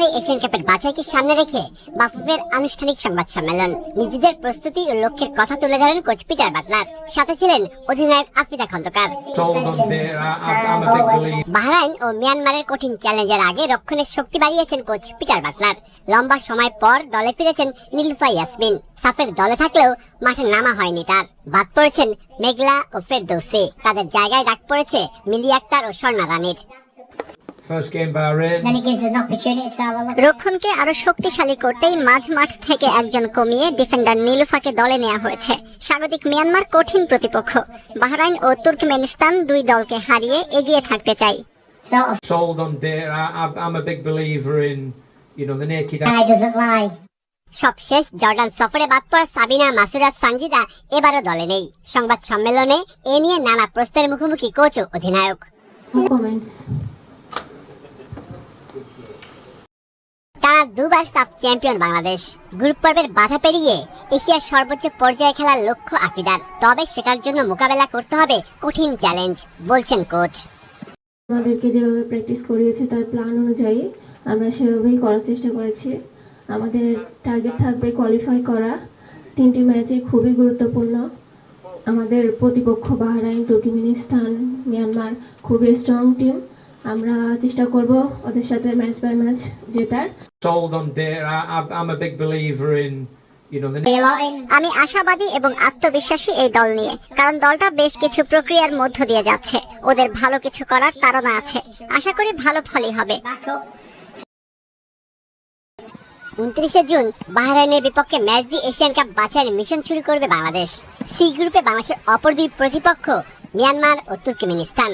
মিয়ানমারে এশিয়ান কাপের বাছাইকে সামনে রেখে বাফুফের আনুষ্ঠানিক সংবাদ সম্মেলন। নিজেদের প্রস্তুতি ও লক্ষ্যের কথা তুলে ধরেন কোচ পিটার বাটলার। সাথে ছিলেন অধিনায়ক আফ্রিদা খন্দকার. বাহরাইন ও মিয়ানমারের কঠিন চ্যালেঞ্জের আগে রক্ষণের শক্তি বাড়িয়েছেন কোচ পিটার বাটলার। লম্বা সময় পর দলে ফিরেছেন নীলুফা ইয়াসমিন। সাফের দলে থাকলেও মাঠে নামা হয়নি তার। বাদ পড়েছেন মেঘলা ও ফেরদৌসি। তাদের জায়গায় ডাক পড়েছে মিলি আক্তার ও স্বর্ণা রানীর রক্ষণকে আরও শক্তিশালী করতেই মাঝ মাঠ থেকে একজন কমিয়ে ডিফেন্ডার নীলুফাকে দলে নেওয়া হয়েছে। স্বাগতিক মিয়ানমার কঠিন প্রতিপক্ষ। বাহরাইন ও তুর্কমেনিস্তান দুই দলকে হারিয়ে এগিয়ে থাকতে চাই। Lie. সবশেষ জর্ডান সফরে বাদ পড়া সাবিনা মাসুরা সানজিদা এবারও দলে নেই। সংবাদ সম্মেলনে এ নিয়ে নানা প্রশ্নের মুখোমুখি কোচ ও অধিনায়ক। টানা দুবার সাফ চ্যাম্পিয়ন বাংলাদেশ। গ্রুপ পর্বের বাধা পেরিয়ে এশিয়ার সর্বোচ্চ পর্যায়ে খেলার লক্ষ্য আফ্রিদার। তবে সেটার জন্য মোকাবেলা করতে হবে কঠিন চ্যালেঞ্জ বলছেন কোচ আমাদেরকে যেভাবে প্র্যাকটিস করিয়েছে তার প্ল্যান অনুযায়ী আমরা সেভাবেই করার চেষ্টা করেছি। আমাদের টার্গেট থাকবে কোয়ালিফাই করা। তিনটি ম্যাচে খুবই গুরুত্বপূর্ণ। আমাদের প্রতিপক্ষ বাহরাইন, তুর্কিমিনিস্তান, মিয়ানমার খুবই স্ট্রং টিম আমরা চেষ্টা করব ওদের সাথে ম্যাচ বাই ম্যাচ জেতার। Sold on Dare. I, I'm, a big believer in, you know, the. আমি আশাবাদী এবং আত্মবিশ্বাসী এই দল নিয়ে কারণ দলটা বেশ কিছু প্রক্রিয়ার মধ্য দিয়ে যাচ্ছে। ওদের ভালো কিছু করার তাড়না আছে। আশা করি ভালো ফলই হবে। উনত্রিশে জুন বাহরাইনের বিপক্ষে ম্যাচ দিয়ে এশিয়ান কাপ বাছাইয়ের মিশন শুরু করবে বাংলাদেশ। সি গ্রুপে বাংলাদেশের অপর দুই প্রতিপক্ষ মিয়ানমার ও তুর্কমেনিস্তান।